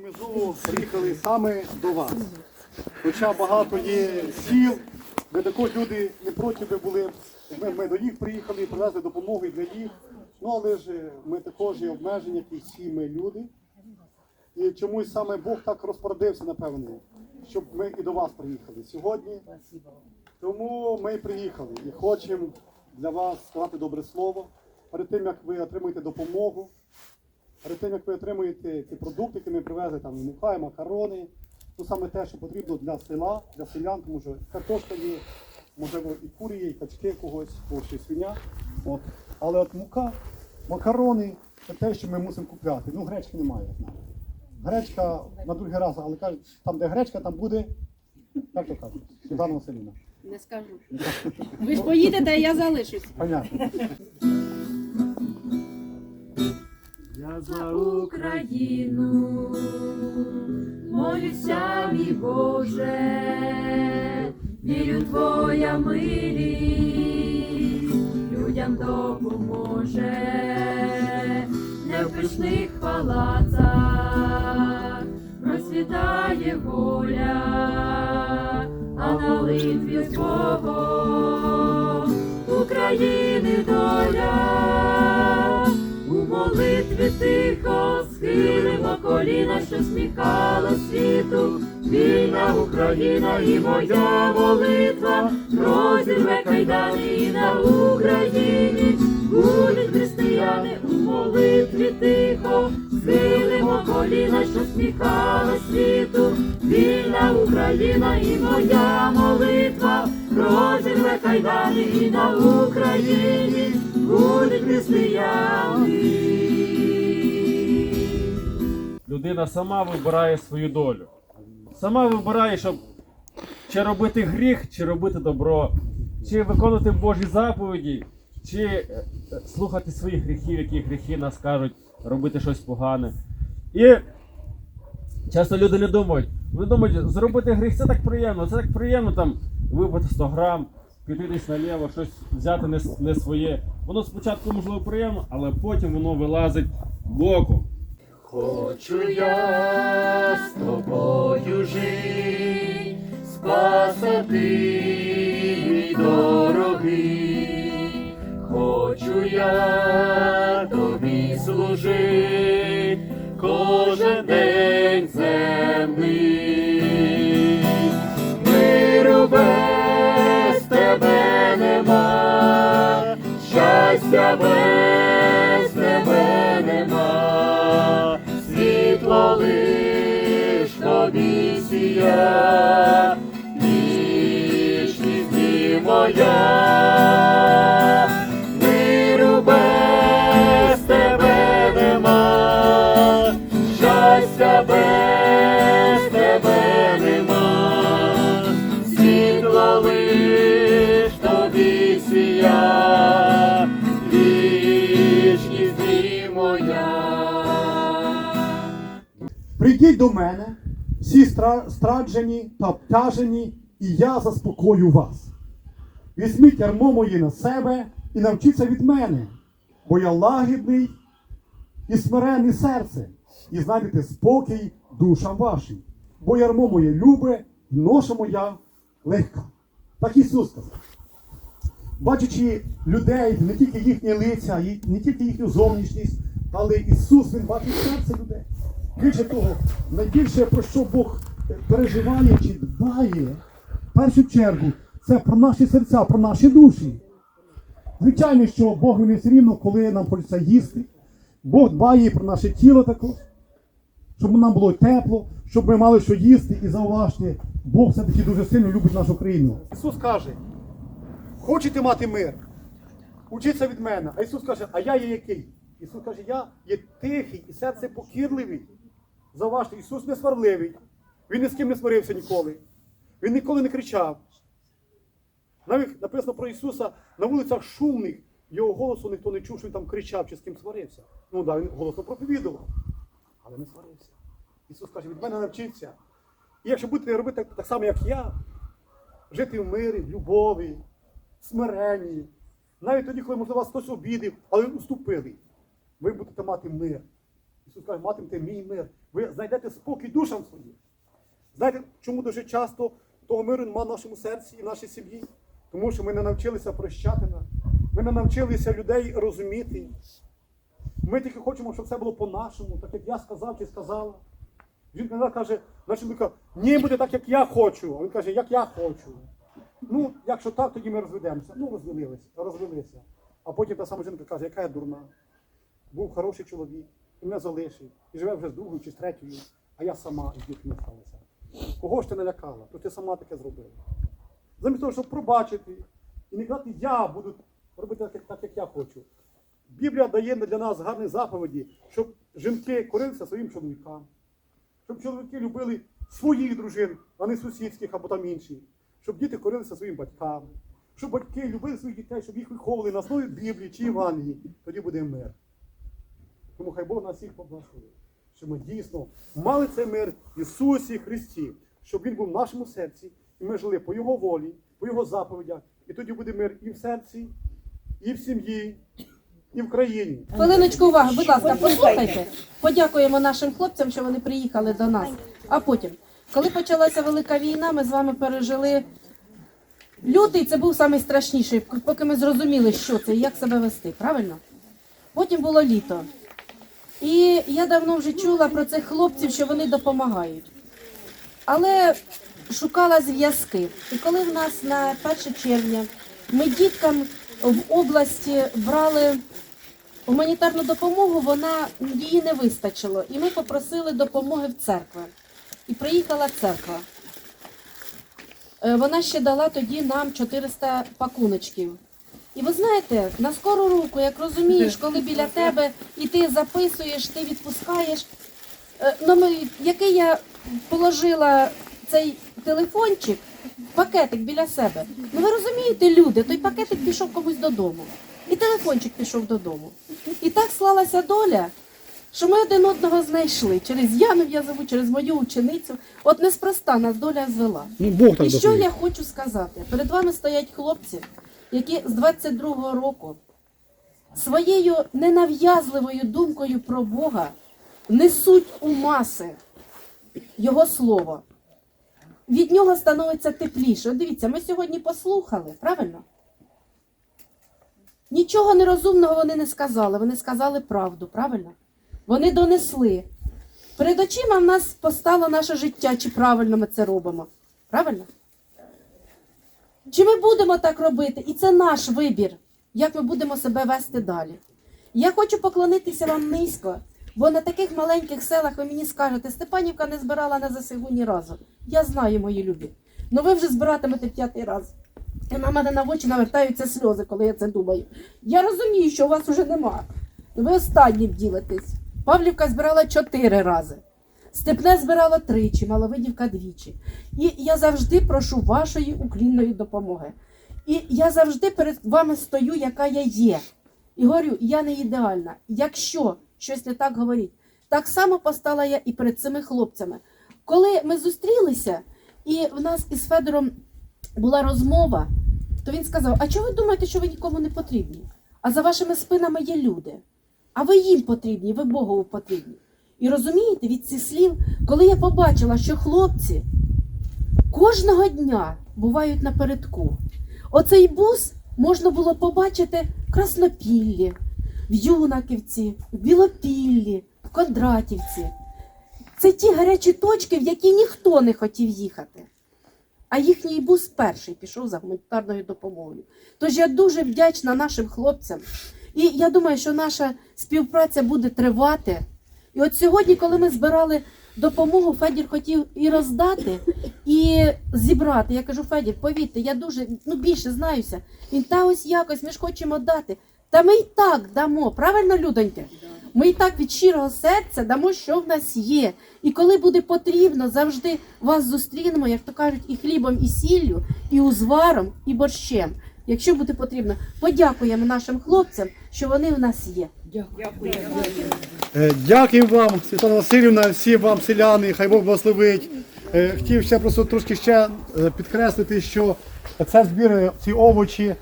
Ми знову приїхали саме до вас. Хоча багато є сіл, де також люди не проти би були. Ми, ми до них приїхали, привезли допомогу і для них. Ну але ж е, ми також є обмежені, як і всі ми люди. І чомусь саме Бог так розпорядився, напевно, щоб ми і до вас приїхали сьогодні. Тому ми приїхали і хочемо для вас сказати добре слово. Перед тим як ви отримуєте допомогу, перед тим як ви отримуєте ці продукти, які ми привезли, там мука, і макарони, ну саме те, що потрібно для села, для селян, тому що картошка є, можливо, і курі є, і качки когось, когось ще свиня. От. Але от мука, макарони це те, що ми мусимо купляти. Ну, гречки немає, я знаю. Гречка на другий раз, але кажуть, там, де гречка, там буде, як то кажуть, Світлана Василівна. Не скажу. Ви ж поїдете, а я залишусь. Понятно. За Україну. Молюся, мій Боже, вірю Твоя милість людям допоможе, не в пишних палацах розцвітає воля, а на литві з Богом. України доля. Молитві тихо схилимо коліна, що сміхала світу. Вільна Україна і моя молитва розірве кайдани і на Україні будуть християни у молитві тихо, схилимо коліна, що сміхала світу. Вільна Україна і моя молитва розірве кайдани і на Україні будуть християни. Людина сама вибирає свою долю. Сама вибирає, щоб чи робити гріх, чи робити добро, чи виконувати Божі заповіді, чи е, слухати своїх гріхів, які гріхи нас кажуть, робити щось погане. І часто люди не думають, вони думають, зробити гріх це так приємно, це так приємно там випити 100 грам, піти десь наліво, щось взяти не своє. Воно спочатку можливо приємно, але потім воно вилазить боком. Хочу я з тобою жить, спаса ти мій дорогий, хочу я тобі служить кожен день земний. Миру без тебе нема, щастя без лиш тобі сія, вічність моя. Миру без тебе нема, щастя без тебе нема, світло лиш тобі сія, вічність дні моя. Прийдіть до мене, всі страджені та обтяжені, і я заспокою вас. Візьміть ярмо моє на себе і навчіться від мене, бо я лагідний і смирений серце, і знайдете спокій душам вашим. Бо ярмо моє любе, і ноша моя легка. Так Ісус сказав. Бачачи людей, не тільки їхні лиця, не тільки їхню зовнішність, але Ісус Він бачить серце людей. Більше того, найбільше про що Бог переживає чи дбає, в першу чергу, це про наші серця, про наші душі. Звичайно, що Бог не все рівно, коли нам хочеться їсти. Бог дбає про наше тіло також, щоб нам було тепло, щоб ми мали що їсти і зауважте, Бог все-таки дуже сильно любить нашу країну. Ісус каже, хочете мати мир? Учіться від мене. А Ісус каже, а я є який? Ісус каже, я є тихий і серце покірливий. Зауважте, Ісус не сварливий. Він ні з ким не сварився ніколи. Він ніколи не кричав. Навіть написано про Ісуса на вулицях шумних, його голосу ніхто не чув, що він там кричав чи з ким сварився. Ну так, да, він голосно проповідував, але не сварився. Ісус каже, від мене навчіться. І якщо будете робити так, само, як я, жити в мирі, в любові, смиренні, навіть тоді, коли, можливо, вас хтось обідив, але уступили, ви будете мати мир. Ісус каже, матимете мій мир. ви знайдете спокій душам своїм. Знаєте, чому дуже часто того миру немає в нашому серці і в нашій сім'ї? Тому що ми не навчилися прощати, на- ми не навчилися людей розуміти. Ми тільки хочемо, щоб все було по-нашому, так як я сказав чи сказала. Жінка каже, наша ні, буде так, як я хочу. А він каже, як я хочу. Ну, якщо так, тоді ми розведемося. Ну, розвелилися, розвелися. А потім та сама жінка каже, яка я дурна. Був хороший чоловік, і мене залишив, і живе вже з другою чи з третьою, а я сама і дітьми сталася. Кого ж ти налякала, то ти сама таке зробила. Замість того, щоб пробачити і не казати, я буду робити так, так, як я хочу. Біблія дає для нас гарні заповіді, щоб жінки корилися своїм чоловікам, щоб чоловіки любили своїх дружин, а не сусідських або там інші, щоб діти корилися своїм батькам, щоб батьки любили своїх дітей, щоб їх виховували на основі Біблії чи Євангелії, тоді буде мир. Тому хай Бог нас всіх поблагословить, щоб ми дійсно мали цей мир в Ісусі Христі, щоб Він був в нашому серці, і ми жили по Його волі, по Його заповідях. І тоді буде мир і в серці, і в сім'ї, і в країні. Хвилиночку уваги, будь ласка, послухайте. Подякуємо нашим хлопцям, що вони приїхали до нас. А потім, коли почалася велика війна, ми з вами пережили. Лютий це був найстрашніший, поки ми зрозуміли, що це і як себе вести, правильно? Потім було літо. І я давно вже чула про цих хлопців, що вони допомагають. Але шукала зв'язки. І коли в нас на 1 червня ми діткам в області брали гуманітарну допомогу, вона її не вистачило. І ми попросили допомоги в церкви. І приїхала церква. Е, Вона ще дала тоді нам 400 пакуночків. І ви знаєте, на скору руку, як розумієш, коли біля тебе і ти записуєш, ти відпускаєш. Е, Ну, ми, який я положила цей телефончик, пакетик біля себе. Ну ви розумієте, люди, той пакетик пішов комусь додому. І телефончик пішов додому. І так склалася доля, що ми один одного знайшли через Яну В'язову, через мою ученицю. От неспроста нас доля звела. Ну, Бог так І що я хочу сказати? Перед вами стоять хлопці, які з 22-го року своєю ненав'язливою думкою про Бога несуть у маси Його слово. Від нього становиться тепліше. От дивіться, ми сьогодні послухали, правильно? Нічого нерозумного вони не сказали, вони сказали правду, правильно? Вони донесли. Перед очима в нас постало наше життя, чи правильно ми це робимо. Правильно? Чи ми будемо так робити? І це наш вибір, як ми будемо себе вести далі. Я хочу поклонитися вам низько, бо на таких маленьких селах ви мені скажете, Степанівка не збирала на ЗСУ ні разу. Я знаю, мої любі. Ну ви вже збиратимете п'ятий раз. І на мене на очі навертаються сльози, коли я це думаю. Я розумію, що у вас уже нема. Ви останнім ділитесь. Павлівка збирала чотири рази. Степне збирало тричі, маловидівка двічі. І я завжди прошу вашої уклінної допомоги. І я завжди перед вами стою, яка я є. І говорю, я не ідеальна. Якщо щось не так говоріть, так само постала я і перед цими хлопцями. Коли ми зустрілися, і в нас із Федором була розмова, то він сказав: А чого ви думаєте, що ви нікому не потрібні? А за вашими спинами є люди. А ви їм потрібні, ви Богову потрібні. І розумієте, від цих слів, коли я побачила, що хлопці кожного дня бувають напередку, оцей бус можна було побачити в Краснопіллі, в Юнаківці, в Білопіллі, в Кондратівці. Це ті гарячі точки, в які ніхто не хотів їхати. А їхній бус перший пішов за гуманітарною допомогою. Тож я дуже вдячна нашим хлопцям. І я думаю, що наша співпраця буде тривати. І от сьогодні, коли ми збирали допомогу, Федір хотів і роздати, і зібрати. Я кажу, Федір, повірте, я дуже ну, більше знаюся. Він та ось якось, ми ж хочемо дати. Та ми й так дамо, правильно, людоньки? Ми і так від щирого серця дамо, що в нас є. І коли буде потрібно, завжди вас зустрінемо, як то кажуть, і хлібом, і сіллю, і узваром, і борщем. Якщо буде потрібно, подякуємо нашим хлопцям, що вони в нас є. Е, Дякую вам, Світлана Васильівна, всім вам селяни, хай Бог благословить. Е, Хотів ще просто трошки ще е, підкреслити, що це збір е, ці овочі,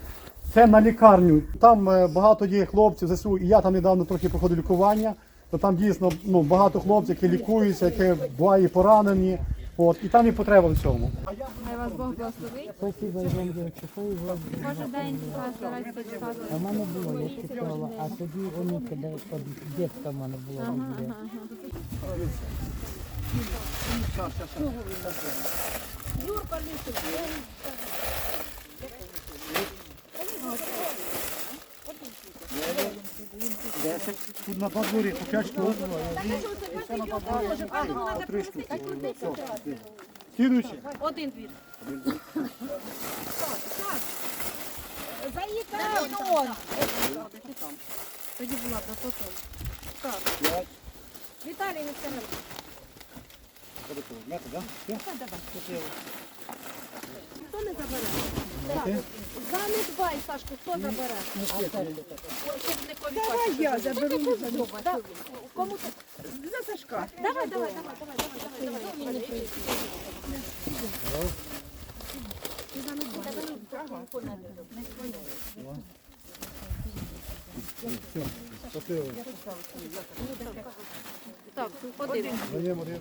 це на лікарню. Там е, багато є хлопців ЗСУ, і я там недавно трохи проходив лікування. то там дійсно ну, багато хлопців, які лікуються, які буває поранені. От, і там і потреба в цьому. Хай вас Бог благословить. Спасибо. Кожен день вас старайтеся читати. А в мене було, я читала, а тоді вони, коли дітка в мене була. Ага, Тут на подворі по 5 штук. Слідуючи. Один двір. Тоді була б потім. Так. Віталій Вікторович. Хто не забере? Занедбай, Сашку, хто забере? Давай я заберу. Кому ти? За Сашка. Давай, давай, давай, давай, давай, давай, давай. Так, один. Даємо один.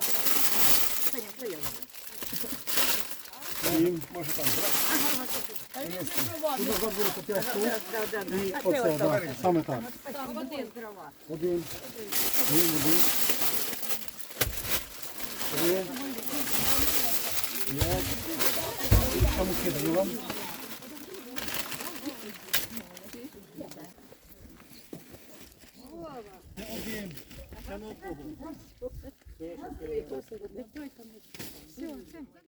Сім. Може там, брат? Тут назад буде по 5 штук. І оце, так, саме так. Один. Один, один. Три. П'ять. Кому кидаю вам? Один. Це на Богу.